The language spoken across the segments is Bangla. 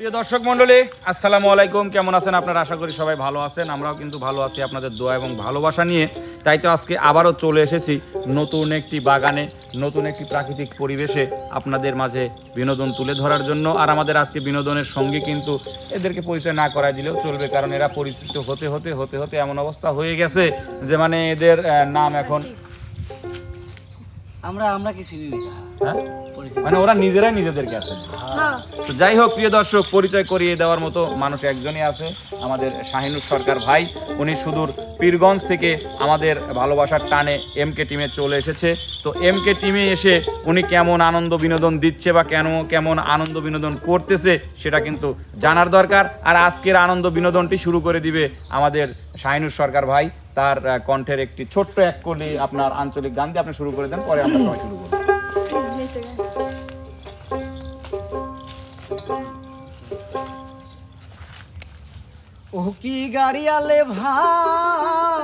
প্রিয় দর্শক মণ্ডলী আসসালামু আলাইকুম। কেমন আছেন আপনারা? আশা করি সবাই ভালো আছেন। আমরাও কিন্তু ভালো আছি আপনাদের দোয়া এবং ভালোবাসা নিয়ে। তাই তো আজকে আবারও চলে এসেছি নতুন একটি বাগানে নতুন একটি প্রাকৃতিক পরিবেশে আপনাদের মাঝে বিনোদন তুলে ধরার জন্য। আর আমাদের আজকে বিনোদনের সঙ্গে কিন্তু এদেরকে পরিচয় না করা দিলেও চলবে কারণ এরা পরিচিত হতে হতে হতে হতে এমন অবস্থা হয়ে গেছে যে মানে এদের নাম এখন আমরা আমরা কি চিনি না? হ্যাঁ? মানে ওরা নিজেরাই নিজেদেরকে আছে। তো যাই হোক প্রিয় দর্শক পরিচয় করিয়ে দেওয়ার মতো মানুষ একজনই আছে আমাদের শাহিনুর সরকার ভাই। উনি সুদূর পীরগঞ্জ থেকে আমাদের ভালোবাসার টানে এম কে টিমে চলে এসেছে। তো এম কে টিমে এসে উনি কেমন আনন্দ বিনোদন দিচ্ছে বা কেন কেমন আনন্দ বিনোদন করতেছে সেটা কিন্তু জানার দরকার। আর আজকের আনন্দ বিনোদনটি শুরু করে দিবে আমাদের শাহিনুর সরকার ভাই। তার কণ্ঠের একটি ছোট্ট এক কলি আপনার আঞ্চলিক গান দিয়ে আপনি শুরু করে দেন পরে আমরা সবাই শুরু করব। ও কি গাড়ি আলে ভাই।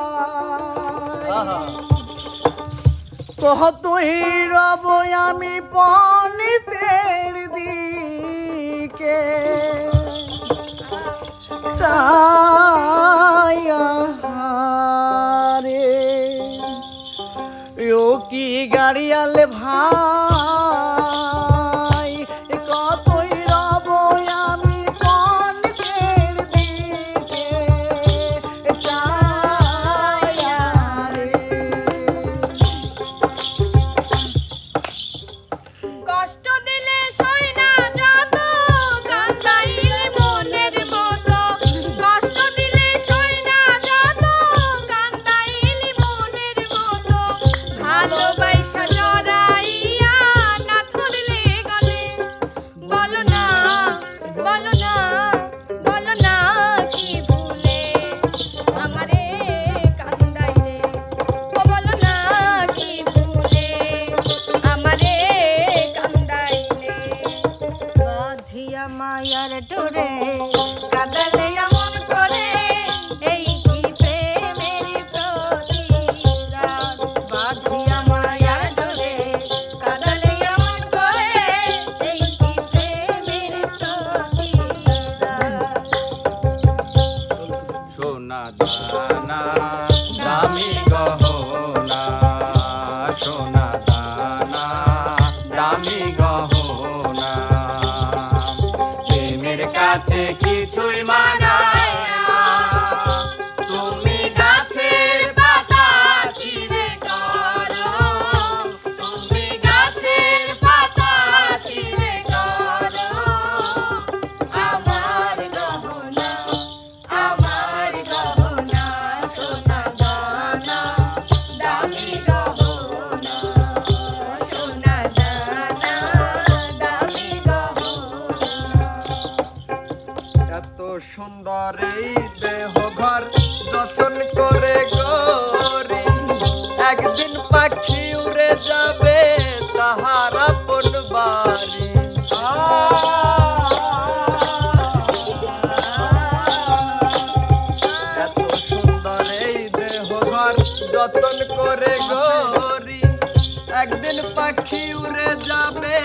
কহ তুই রব আমি পনিতের দিকে। রে ও কি গাড়ি আলে ভাই। সুন্দর এই দেহ ঘর যতন করে গরি। একদিন পাখি উড়ে যাবে তাহার আপন বাড়ি। এত সুন্দর এই দেহ ঘর যতন করে গরি। একদিন পাখি উড়ে যাবে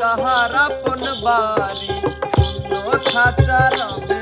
তাহার আপন বাড়ি। শূন্য খাঁচা রবে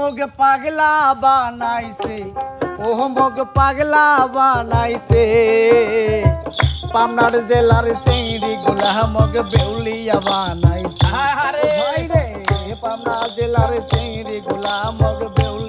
মগ পাগলা বানাইছে ওহ মোগ পাগলা বানাইছে। পামনার জেলার সেইরি গুলা মোগ বেউলিয়া বানাইছে। পামনা জেলার সেইরি গুলা মোগ বেউলিয়া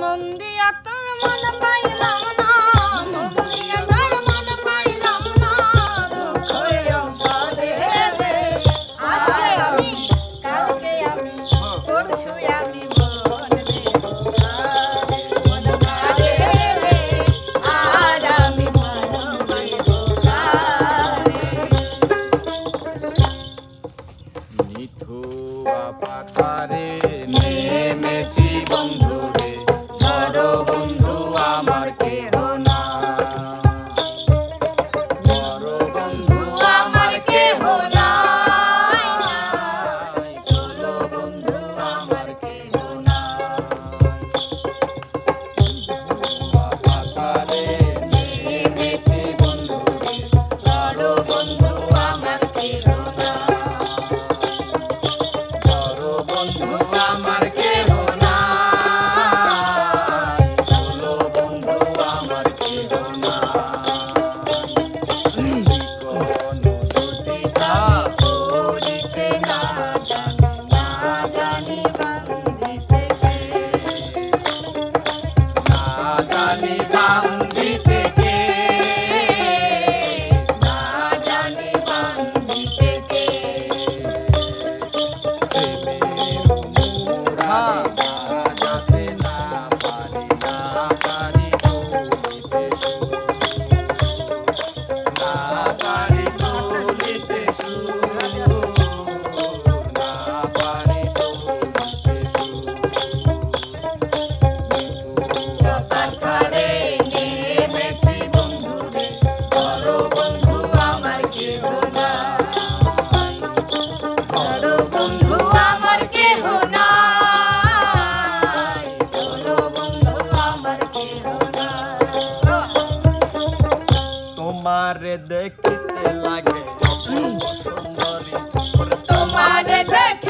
মন দিয়া তোর মন পাইলাম তোমারে দেখিতে লাগে। সুন্দরী তোমারে দেখে